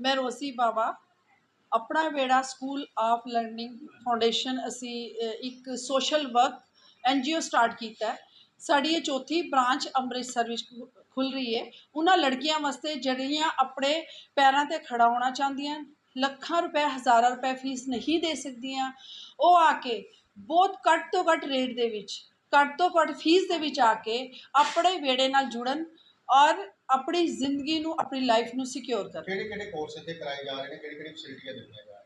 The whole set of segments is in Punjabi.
Bawa, Apna Vehra school of learning foundation, ਅਸੀਂ ਇੱਕ ਸੋਸ਼ਲ ਵਰਕ ਐਨਜੀਓ ਸਟਾਰਟ ਕੀਤਾ ਸਾਡੀ ਇਹ ਚੌਥੀ ਬ੍ਰਾਂਚ ਅੰਮ੍ਰਿਤਸਰ ਵਿੱਚ ਖੁ- ਖੁੱਲ ਰਹੀ ਹੈ। ਉਹਨਾਂ ਲੜਕੀਆਂ ਵਾਸਤੇ ਜਿਹੜੀਆਂ ਆਪਣੇ ਪੈਰਾਂ ਤੇ ਖੜਾ ਹੋਣਾ ਚਾਹੁੰਦੀਆਂ ਲੱਖਾਂ ਰੁਪਏ, ਹਜ਼ਾਰਾਂ ਰੁਪਏ ਫੀਸ ਨਹੀਂ ਦੇ ਸਕਦੀਆਂ, ਉਹ ਆ ਕੇ ਬਹੁਤ ਘੱਟ ਤੋਂ ਘੱਟ ਰੇਟ ਦੇ ਵਿੱਚ, ਘੱਟ ਤੋਂ ਘੱਟ ਫੀਸ ਦੇ ਵਿੱਚ ਆ ਕੇ ਆਪਣੇ ਵੇੜੇ ਨਾਲ ਜੁੜਨ ਔਰ ਆਪਣੀ ਜ਼ਿੰਦਗੀ ਨੂੰ ਆਪਣੀ ਲਾਈਫ ਨੂੰ ਸਿਕਿਉਰ ਕਰਨ। ਕਿਹੜੇ ਕਿਹੜੇ ਕੋਰਸ ਇੱਥੇ ਕਰਾਏ ਜਾ ਰਹੇ ਨੇ ਕਿਹੜੀ ਕਿਹੜੀ ਫੈਸਿਲਿਟੀਆਂ ਦਿੱਤੀਆਂ ਜਾ ਰਹੀਆਂ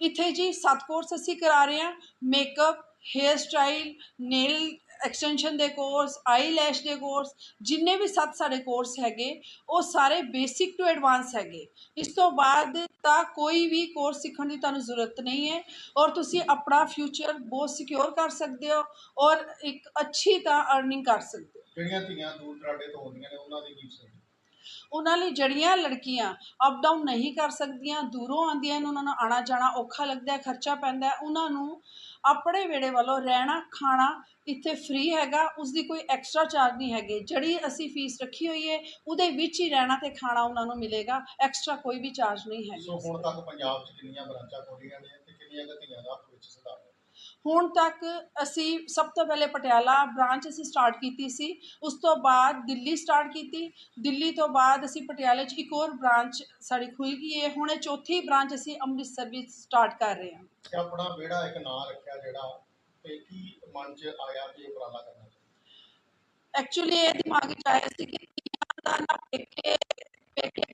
ਇੱਥੇ ਜੀ ਸੱਤ ਕੋਰਸ ਅਸੀਂ ਕਰਾ ਰਹੇ ਹਾਂ। Makeup hair style nail extension ਦੇ ਕੋਰਸ ਆਈ ਲੈਸ਼ ਦੇ ਕੋਰਸ ਜਿੰਨੇ ਵੀ ਸੱਤ ਸਾਡੇ ਕੋਰਸ ਹੈਗੇ ਉਹ ਸਾਰੇ ਬੇਸਿਕ ਟੂ ਐਡਵਾਂਸ ਹੈਗੇ। ਇਸ ਤੋਂ ਬਾਅਦ ਤਾਂ ਕੋਈ ਵੀ ਕੋਰਸ ਸਿੱਖਣ ਦੀ ਤੁਹਾਨੂੰ ਜ਼ਰੂਰਤ ਨਹੀਂ ਹੈ ਔਰ ਤੁਸੀਂ ਆਪਣਾ ਫਿਊਚਰ ਬਹੁਤ ਸਿਕਿਉਰ ਕਰ ਸਕਦੇ ਹੋ ਔਰ ਇੱਕ ਅੱਛੀ ਤਾਂ ਅਰਨਿੰਗ ਕਰ ਸਕਦੇ ਹੋ। ਜਿਹੜੀਆਂ ਧੀਆਂ ਦੂਰ ਦਰਾਡੇ ਤੋਂ ਆਉਂਦੀਆਂ ਨੇ ਉਹਨਾਂ ਦੀ ਕੀ ਫੈਸਿਲਿਟੀ ਉਹਨਾਂ ਲਈ ਜਿਹੜੀਆਂ ਲੜਕੀਆਂ ਅਪ ਡਾਊਨ ਨਹੀਂ ਕਰ ਸਕਦੀਆਂ ਦੂਰੋਂ ਆਉਂਦੀਆਂ ਨੇ ਉਹਨਾਂ ਨੂੰ ਆਣਾ ਜਾਣਾ ਔਖਾ ਲੱਗਦਾ ਹੈ ਖਰਚਾ ਪੈਂਦਾ ਹੈ ਉਹਨਾਂ ਨੂੰ ਆਪਣੇ ਵੇੜੇ ਵੱਲੋਂ ਰਹਿਣਾ ਖਾਣਾ ਇੱਥੇ ਫ੍ਰੀ ਹੈਗਾ ਉਸ ਦੀ ਕੋਈ ਐਕਸਟਰਾ ਚਾਰਜ ਨਹੀਂ ਹੈਗੇ। ਜਿਹੜੀ ਅਸੀਂ ਫੀਸ ਰੱਖੀ ਹੋਈ ਹੈ ਉਹਦੇ ਵਿੱਚ ਹੀ ਰਹਿਣਾ ਤੇ ਖਾਣਾ ਉਹਨਾਂ ਨੂੰ ਮਿਲੇਗਾ ਐਕਸਟਰਾ ਕੋਈ ਵੀ ਚਾਰਜ ਨਹੀਂ ਸੋ ਹੈਗਾ ਹੁਣ ਤੱਕ ਪੰਜਾਬ 'ਚ ਕਿੰਨੀਆਂ ਬ੍ਰਾਂਚਾਂ ਖੋਲੀਆਂ ਨੇ ਤੇ ਕਿੰਨੀਆਂ ਕੁ ਧੀਆਂ ਦਾ ਭਵਿੱਖ ਸੁਧਾਰ ਹੈ ਹੁਣ ਤੱਕ ਅਸੀਂ ਸਭ ਤੋਂ ਪਹਿਲੇ ਪਟਿਆਲਾ ਬ੍ਰਾਂਚ ਅਸੀਂ ਸਟਾਰਟ ਕੀਤੀ ਸੀ ਉਸ ਤੋਂ ਬਾਅਦ ਦਿੱਲੀ ਸਟਾਰਟ ਕੀਤੀ ਦਿੱਲੀ ਤੋਂ ਬਾਅਦ ਅਸੀਂ ਪਟਿਆਲੇ 'ਚ ਇੱਕ ਹੋਰ ਬ੍ਰਾਂਚ ਸਾਡੀ ਖੁੱਲ ਗਈ ਹੈ ਹੁਣ ਇਹ ਚੌਥੀ ਬ੍ਰਾਂਚ ਅਸੀਂ ਅੰਮ੍ਰਿਤਸਰ ਵਿੱਚ ਸਟਾਰਟ ਕਰ ਰਹੇ ਹਾਂ। ਕਿ ਆਪਣਾ ਵਿਹੜਾ ਇੱਕ ਨਾਂ ਰੱਖਿਆ ਜਿਹੜਾ ਤੇ ਕੀ ਮਨ 'ਚ ਆਇਆ ਕਿ ਇਹ ਉਪਰਾਲਾ ਕਰਨਾ ਚਾਹੀਦਾ? ਐਕਚੁਅਲੀ ਇਹ ਦਿਮਾਗ ਵਿੱਚ ਆਇਆ ਸੀ ਕਿ ਧੀਆਂ ਦਾ ਨਾ ਪੇਕੇ ਪੇਕੇ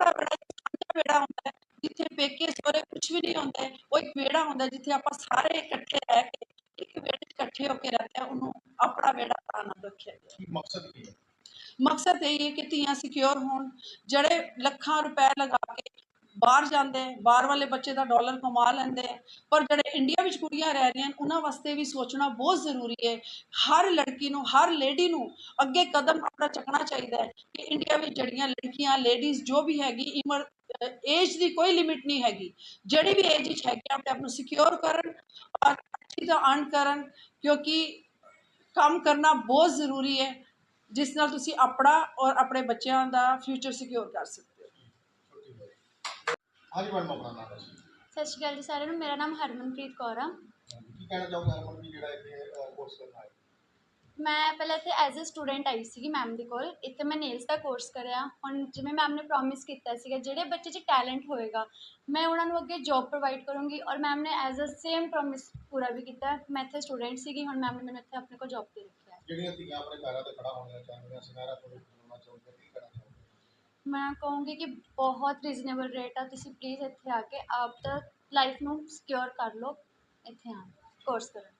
ਆਪਣਾ ਬੜਾ ਵੇੜਾ ਹੁੰਦਾ ਹੈ ਜਿੱਥੇ ਪੇਕੇ ਸੋਰੇ ਕੁਝ ਵੀ ਨਹੀਂ ਹੁੰਦਾ। ਉਹ ਇੱਕ ਵੇੜਾ ਹੁੰਦਾ ਜਿੱਥੇ ਆਪਾਂ ਸਾਰੇ ਇਕੱਠੇ ਰਹਿ ਕੇ ਇੱਕ ਵੇੜੇ 'ਚ ਇਕੱਠੇ ਹੋ ਕੇ ਰਹਿੰਦੇ ਉਹਨੂੰ ਆਪਣਾ ਵੇੜਾ ਦਾ ਨਾਮ ਰੱਖਿਆ ਕੀ ਮਕਸਦ ਕੀ ਹੈ ਮਕਸਦ ਇਹ ਹੈ ਕਿ ਧੀਆਂ ਸਿਕਿਉਰ ਹੋਣ ਜਿਹੜੇ ਲੱਖਾਂ ਰੁਪਏ ਲਗਾ ਕੇ ਬਾਹਰ ਜਾਂਦੇ, ਬਾਹਰ ਵਾਲੇ ਬੱਚੇ ਦਾ ਡਾਲਰ ਕਮਾ ਲੈਂਦੇ। ਪਰ ਜਿਹੜੇ ਇੰਡੀਆ ਵਿੱਚ ਕੁੜੀਆਂ ਰਹਿ ਰਹੀਆਂ ਉਹਨਾਂ ਵਾਸਤੇ ਵੀ ਸੋਚਣਾ ਬਹੁਤ ਜ਼ਰੂਰੀ ਹੈ। ਹਰ ਲੜਕੀ ਨੂੰ, ਹਰ ਲੇਡੀ ਨੂੰ ਅੱਗੇ ਕਦਮ ਆਪਣਾ ਚੱਕਣਾ ਚਾਹੀਦਾ ਹੈ ਕਿ ਇੰਡੀਆ ਵਿੱਚ ਜਿਹੜੀਆਂ ਲੜਕੀਆਂ ਲੇਡੀਜ਼ ਜੋ ਵੀ ਹੈਗੀ ਇਮਰ ਏਜ ਦੀ ਕੋਈ ਲਿਮਿਟ ਨਹੀਂ ਹੈਗੀ। ਜਿਹੜੀ ਵੀ ਏਜ ਵਿੱਚ ਹੈਗੀ, ਆਪਣੇ ਆਪ ਨੂੰ ਸਿਕਿਉਰ ਕਰਨ ਔਰ ਅੱਛੀ ਤਰ੍ਹਾਂ ਅਰਨ ਕਰਨ, ਕਿਉਂਕਿ ਕੰਮ ਕਰਨਾ ਬਹੁਤ ਜ਼ਰੂਰੀ ਹੈ, ਜਿਸ ਨਾਲ ਤੁਸੀਂ ਆਪਣਾ ਔਰ ਆਪਣੇ ਬੱਚਿਆਂ ਦਾ ਫਿਊਚਰ ਸਿਕਿਉਰ ਕਰ ਸਕਦੇ ਹੋ। ਹਾਂਜੀ ਮੈਡਮ ਆਪਣਾ ਨਾਮ ਦੱਸੋ। ਸਤਿ ਸ਼੍ਰੀ ਅਕਾਲ ਜੀ ਸਾਰਿਆਂ ਨੂੰ ਮੇਰਾ ਨਾਮ ਹਰਮਨਪ੍ਰੀਤ ਕੌਰ ਆ। ਕੀ ਕਹਿਣਾ ਚਾਹੋਗੇ ਹਰਮਨ ਵੀ ਜਿਹੜਾ ਇੱਥੇ ਕੋਰਸ ਕਰਨ ਆਏ? ਮੈਂ ਪਹਿਲਾਂ ਇੱਥੇ ਐਜ਼ ਅ ਸਟੂਡੈਂਟ ਆਈ ਸੀਗੀ ਮੈਮ ਦੇ ਕੋਲ। ਇੱਥੇ ਮੈਂ ਨੇਲਸ ਦਾ ਕੋਰਸ ਕਰਿਆ। ਹੁਣ ਜਿਵੇਂ ਮੈਮ ਨੇ ਪ੍ਰੋਮਿਸ ਕੀਤਾ ਸੀਗਾ ਜਿਹੜੇ ਬੱਚੇ 'ਚ ਟੈਲੈਂਟ ਹੋਏਗਾ ਮੈਂ ਉਹਨਾਂ ਨੂੰ ਅੱਗੇ ਜੌਬ ਪ੍ਰੋਵਾਈਡ ਕਰੂੰਗੀ। ਔਰ ਮੈਮ ਨੇ ਐਜ਼ ਅ ਸੇਮ ਪ੍ਰੋਮਿਸ ਪੂਰਾ ਵੀ ਕੀਤਾ। ਮੈਂ ਇੱਥੇ ਸਟੂਡੈਂਟ ਸੀਗੀ ਹੁਣ ਮੈਮ ਨੇ ਮੈਨੂੰ ਇੱਥੇ ਆਪਣੇ ਕੋਲ ਜੌਬ ਤੇ ਰੱਖਿਆ। ਜਿਹੜੀਆਂ ਧੀਆਂ ਆਪਣੇ ਪੈਰਾਂ ਤੇ ਖੜਾ ਹੋਣੀਆਂ ਚਾਹੁੰਦੀਆਂ ਸੁਨਹਿਰਾ ਭਵਿੱਖ ਬਣਾਉਣਾ ਚਾਹੁੰਦੀਆਂ ਕੀ ਕਰਨਾ ਚਾਹੁੰਦੇ ਮੈਂ ਕਹੂੰਗੀ ਕਿ ਬਹੁਤ ਰੀਜ਼ਨੇਬਲ ਰੇਟ ਆ, ਤੁਸੀਂ ਪਲੀਜ਼ ਇੱਥੇ ਆ ਕੇ ਆਪ ਦਾ ਲਾਈਫ ਨੂੰ ਸਿਕਿਉਰ ਕਰ ਲਓ, ਇੱਥੇ ਆਉਣ ਕੋਰਸ ਕਰਨ।